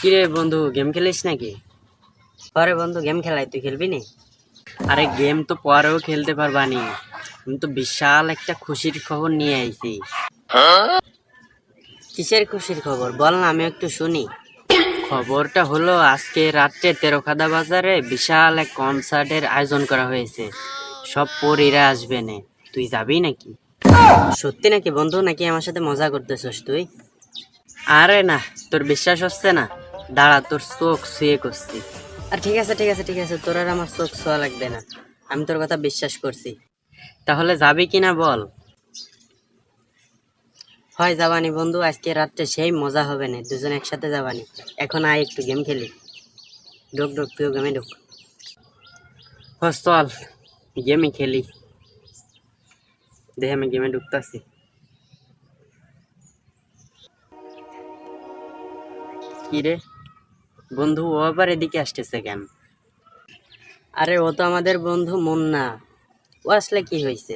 কিরে বন্ধু গেম খেলিস নাকি? পরে বন্ধু গেম খেলাই, তুই খেলবি নি? আরে গেম তো পরেও খেলতে পারবানি। আমি তো বিশাল একটা খুশির খবর নিয়ে আইছি। কিসের খুশির খবর? বল না আমি একটু শুনি। খবরটা হলো, আজকে রাত্রে তেরোখাদা বাজারে বিশাল এক কনসার্টের আয়োজন করা হয়েছে। সব পরীরা আসবে নে। তুই যাবি নাকি? সত্যি নাকি বন্ধু? নাকি আমার সাথে মজা করতেছস তুই? আরে না, তোর বিশ্বাস হচ্ছে না। দাঁড়া, তোর চোখ শুয়ে করছি। আর ঠিক আছে ঠিক আছে ঠিক আছে, তোর আর আমার চোখ ছোঁয়া লাগবে না। আমি তোর কথা বিশ্বাস করছি। তাহলে যাবি কিনা বল? হয় যাবানি বন্ধু, আজকে রাত্রে সেই মজা হবে না। দুজন একসাথে যাবানি। এখন আয় একটু গেম খেলি। ঢুক ঢুক তুই গেমে ঢুক। হস, চল। গেমই খেলি। দেখে আমি গেমে ঢুকতাছি কি রে? বন্ধু, ও আবার এদিকে আসতেছে কেন? আরে, ও তো আমাদের বন্ধু মুন্না। ও আসলে কি হয়েছে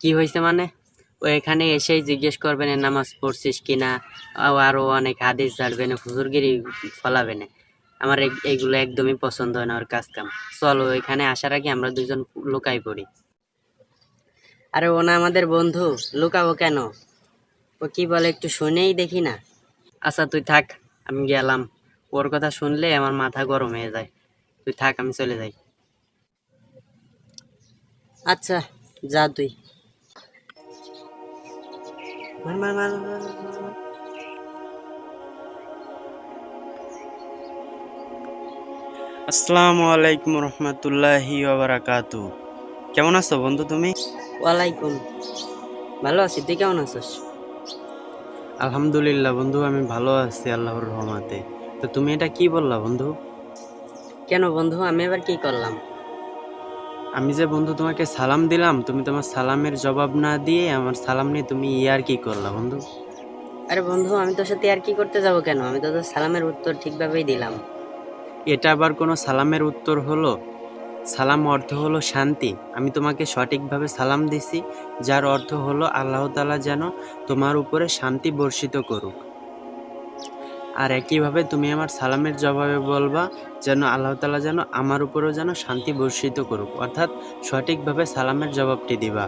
কি হয়েছে মানে? ও এখানে এসেই জিজ্ঞেস করবে না নামাজ পড়ছিস কিনা? আরও অনেক হাদিস জানবে না, হুজুরগিরি ফলাবে না আমার এইগুলো একদমই পছন্দ হয় না ওর কাজ কাম চলো, এখানে আসার আগে আমরা দুজন লুকাই পড়ি। আরে ও না আমাদের বন্ধু লুকাবো কেন? ও কি বলে একটু শুনেই দেখি না। আচ্ছা তুই থাক আমি গেলাম। ওর কথা শুনলে আমার মাথা গরম হয়ে যায়। তুই থাক আমি চলে যাই। আচ্ছা যা তুই। মার, মার, মার। আসসালামু আলাইকুম রহমতুল্লাহি ওবারাকাতু কেমন আছো বন্ধু তুমি? ওয়ালাইকুম। ভালো আছি তুই কেমন আছিস? আলহামদুলিল্লাহ বন্ধু আমি ভালো আছি আল্লাহর রহমাতে। তো তুমি এটা কি বললা বন্ধু? কেন বন্ধু আমি এবার কি করলাম? আমি যে বন্ধু তোমাকে সালাম দিলাম তুমি তোমার সালামের জবাব না দিয়ে আমার সালাম নিয়ে তুমি ইয়ার কি করলা বন্ধু? আরে বন্ধু আমি তোর সাথে আর কি করতে যাব কেন? আমি তো তোর সালামের উত্তর ঠিকভাবেই দিলাম। এটা আবার কোনো সালামের উত্তর হলো? সালাম অর্থ হলো শান্তি। আমি তোমাকে সঠিকভাবে সালাম দিছি, যার অর্থ হলো আল্লাহ তাআলা যেন তোমার উপরে শান্তি বর্ষিত করুক। আর একইভাবে তুমি আমার সালামের জবাবে বলবা, যেন আল্লাহ তাআলা যেন আমার উপরেও যেন শান্তি বর্ষিত করুক। অর্থাৎ সঠিকভাবে সালামের জবাবটি দিবা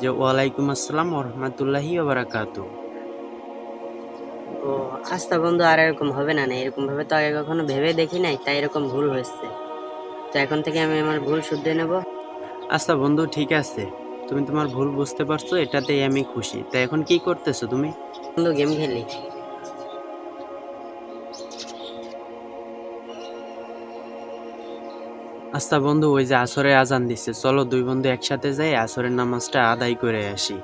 যে, ওয়ালাইকুম আসসালাম রহমতুল্লাহি বারাকাতু ও আচ্ছা বন্ধু, আর এরকম হবে না না এরকম ভাবে তো আগে কখনো ভেবে দেখি নাই, তাই এরকম ভুল হয়েছে। তো এখন থেকে আমি আমার ভুল শুধরে নেব। আচ্ছা বন্ধু ঠিক আছে। তুমি তোমার ভুল বুঝতে পারছ এটাতেই আমি খুশি। তা এখন কি করতেছো তুমি? বন্ধু গেম খেলি। আচ্ছা বন্ধু ওই যে আসরে আজান দিচ্ছে চলো দুই বন্ধু একসাথে যাই আসরের নামাজটা আদায় করে আসি।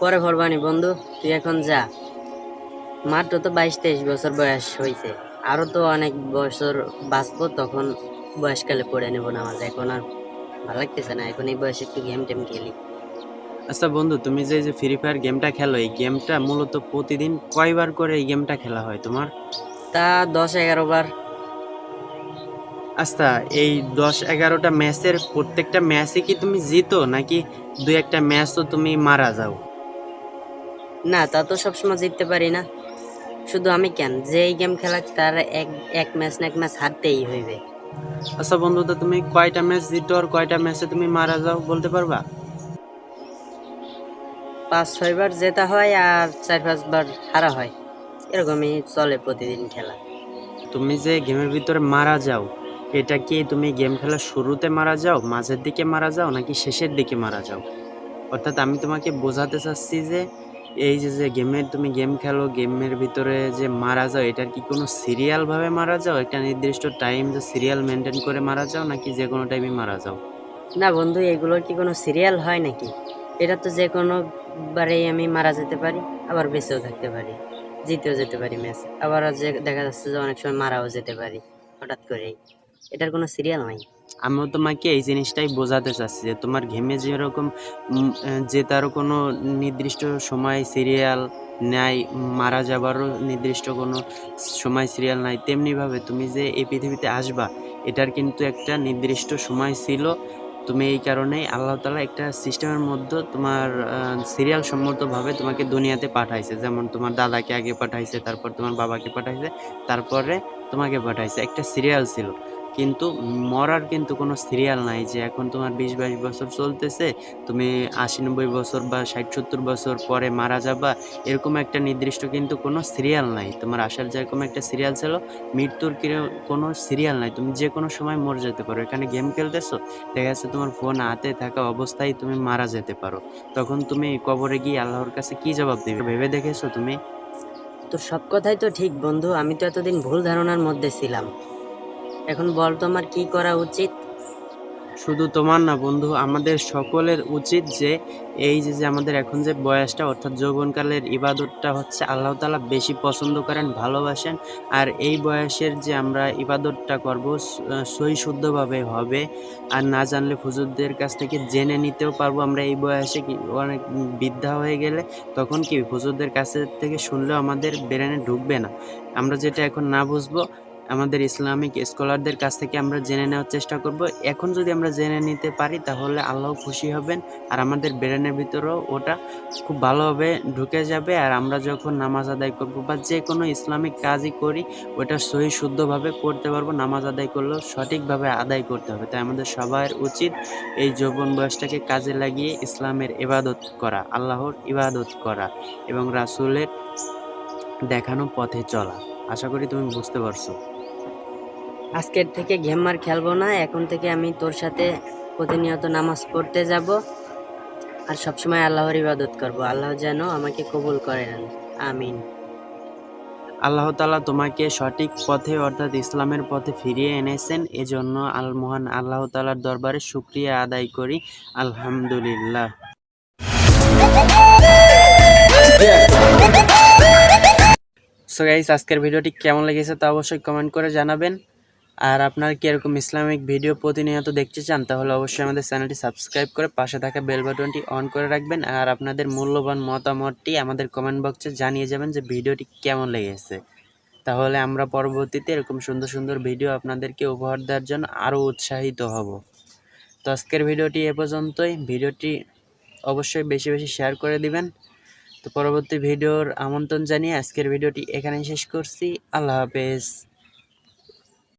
পরে ভরবানি বন্ধু তুই এখন যা। মাত্র তো বাইশ তেইশ বছর বয়স হয়েছে আরও তো অনেক বছর বাঁচবো তখন বয়সকালে পড়ে নেব নামাজ। এখন আর ভালো লাগতেছে না এখন এই বয়সে একটু গেম টেম খেলি। আচ্ছা বন্ধু তুমি যে যে ফ্রি ফায়ার গেমটা খেলো এই গেমটা মূলত প্রতিদিন কয়বার করে এই গেমটা খেলা হয় তোমার? তা দশ এগারো বার। আচ্ছা এই দশ এগারোটা ম্যাচের প্রত্যেকটা ম্যাচে কি তুমি জিতো নাকি দুই একটা ম্যাচ তো তুমি মারা যাও? না তা তো সবসময় জিততে পারি না। শুধু আমি কেন? যে এই গেম খেলা তার এক এক ম্যাচ না এক ম্যাচ হারতেই হইবে। আচ্ছা বন্ধু তো তুমি কয়টা ম্যাচ জিতো আর কয়টা ম্যাচে তুমি মারা যাও বলতে পারবা? পাঁচ ছয়বার জেতা হয় আর চার পাঁচবার হারা হয়। এরকমই চলে প্রতিদিন খেলা। তুমি যে গেমের ভিতরে মারা যাও এটা কি তুমি গেম খেলা শুরুতে মারা যাও মাঝের দিকে মারা যাও নাকি শেষের দিকে মারা যাও? অর্থাৎ আমি তোমাকে বোঝাতে চাচ্ছি যে এই যে যে গেমের তুমি গেম খেলো গেমের ভিতরে যে মারা যাও, এটার কি কোনো সিরিয়ালভাবে মারা যাও? একটা নির্দিষ্ট টাইম যে সিরিয়াল মেনটেন করে মারা যাও নাকি যে কোনো টাইমে মারা যাও? না বন্ধু, এগুলোর কি কোনো সিরিয়াল হয় নাকি? এটা তো যে কোনো বারেই আমি মারা যেতে পারি, আবার বেঁচেও থাকতে পারি, জিতেও যেতে পারি ম্যাচ। আবার যে দেখা যাচ্ছে যে অনেক সময় মারাও যেতে পারি, হঠাৎ করেই। এটার কোনো সিরিয়াল নাই। আমিও তোমাকে এই জিনিসটাই বোঝাতে চাচ্ছি যে তোমার গেমে যেরকম যে তারও কোনো নির্দিষ্ট সময় সিরিয়াল নাই, মারা যাবারও নির্দিষ্ট কোনো সময় সিরিয়াল নাই, তেমনিভাবে তুমি যে এই পৃথিবীতে আসবা, এটার কিন্তু একটা নির্দিষ্ট সময় ছিল। তুমি এই কারণেই আল্লাহ তালা একটা সিস্টেমের মধ্যে তোমার সিরিয়াল সম্মতভাবে তোমাকে দুনিয়াতে পাঠাইছে। যেমন তোমার দাদাকে আগে পাঠাইছে, তারপর তোমার বাবাকে পাঠাইছে, তারপরে তোমাকে পাঠাইছে। একটা সিরিয়াল ছিল। কিন্তু মরার কিন্তু কোনো সিরিয়াল নাই যে এখন তোমার বিশ বাইশ বছর চলতেছে, তুমি আশি নব্বই বছর বা ষাট সত্তর বছর পরে মারা যাবা, এরকম একটা নির্দিষ্ট কিন্তু কোনো সিরিয়াল নাই। তোমার আসার যেরকম একটা সিরিয়াল ছিল, মৃত্যুর কোনো সিরিয়াল নাই। তুমি যে কোনো সময় মরে যেতে পারো। এখানে গেম খেলতেছো, দেখা যাচ্ছে তোমার ফোন হাতে থাকা অবস্থায় তুমি মারা যেতে পারো। তখন তুমি কবরে গিয়ে আল্লাহর কাছে কি জবাব দিবে? ভেবে দেখেছ তুমি? তো সব কথাই তো ঠিক বন্ধু, আমি তো এতদিন ভুল ধারণার মধ্যে ছিলাম। এখন বল তো আমার কি করা উচিত? শুধু তোমার না বন্ধু, আমাদের সকলের উচিত যে, এই যে যে আমাদের এখন যে বয়সটা, অর্থাৎ যৌবনকালের ইবাদতটা হচ্ছে আল্লাহ তালা বেশি পছন্দ করেন, ভালোবাসেন। আর এই বয়সের যে আমরা ইবাদতটা করব, স- সহি শুদ্ধভাবে হবে। আর না জানলে হুজুরদের কাছ থেকে জেনে নিতেও পারব আমরা এই বয়সে কি, অনেক বৃদ্ধা হয়ে গেলে, তখন কি হুজুরদের কাছে থেকে শুনলেও আমাদের ব্রেনে ঢুকবে না। আমরা যেটা এখন না বুঝব আমাদের ইসলামিক স্কলারদের কাছ থেকে আমরা জেনে নেওয়ার চেষ্টা করব। এখন যদি আমরা জেনে নিতে পারি, তাহলে আল্লাহ খুশি হবেন আর আমাদের ব্রেনের ভিতরেও ওটা খুব ভালোভাবে ঢুকে যাবে। আর আমরা যখন নামাজ আদায় করব বা যে কোনো ইসলামিক কাজই করি, ওটা সহি শুদ্ধভাবে করতে পারব। নামাজ আদায় করলেও সঠিকভাবে আদায় করতে হবে। তাই আমাদের সবার উচিত এই যৌবন বয়সটাকে কাজে লাগিয়ে ইসলামের ইবাদত করা, আল্লাহর ইবাদত করা এবং রাসূলের দেখানো পথে চলা। আশা করি তুমি বুঝতে পারছ। আজকের থেকে গেম আর খেলব না, এখন থেকে আমি তোর সাথে প্রতিনিয়ত নামাজ পড়তে যাব আর সবসময় আল্লাহর ইবাদত করব। আল্লাহ যেন আমাকে কবুল করেন, আমিন। আল্লাহ তালা তোমাকে সঠিক পথে অর্থাৎ ইসলামের পথে ফিরিয়ে এনেছেন, এজন্য আল মহান আল্লাহ তালার দরবারে শুক্রিয়া আদায় করি, আলহামদুলিল্লাহ। সো গাইস আজকের ভিডিওটি কেমন লেগেছে তা অবশ্যই কমেন্ট করে জানাবেন। আর আপনারা কি এরকম ইসলামিক ভিডিও প্রতিনিয়ত দেখতে চান, তাহলে অবশ্যই আমাদের চ্যানেলটি সাবস্ক্রাইব করে পাশে থাকা বেল বাটনটি অন করে রাখবেন। আর আপনাদের মূল্যবান মতামতটি আমাদের কমেন্ট বক্সে জানিয়ে যাবেন যে ভিডিওটি কেমন লেগেছে। তাহলে আমরা পরবর্তীতে এরকম সুন্দর সুন্দর ভিডিও আপনাদেরকে উপহার দেওয়ার জন্য আরও উৎসাহিত হব। তো আজকের ভিডিওটি এ পর্যন্তই। ভিডিওটি অবশ্যই বেশি বেশি শেয়ার করে দিবেন। তো পরবর্তী ভিডিওর আমন্ত্রণ জানিয়ে আজকের ভিডিওটি এখানেই শেষ করছি। আল্লাহ হাফেজ।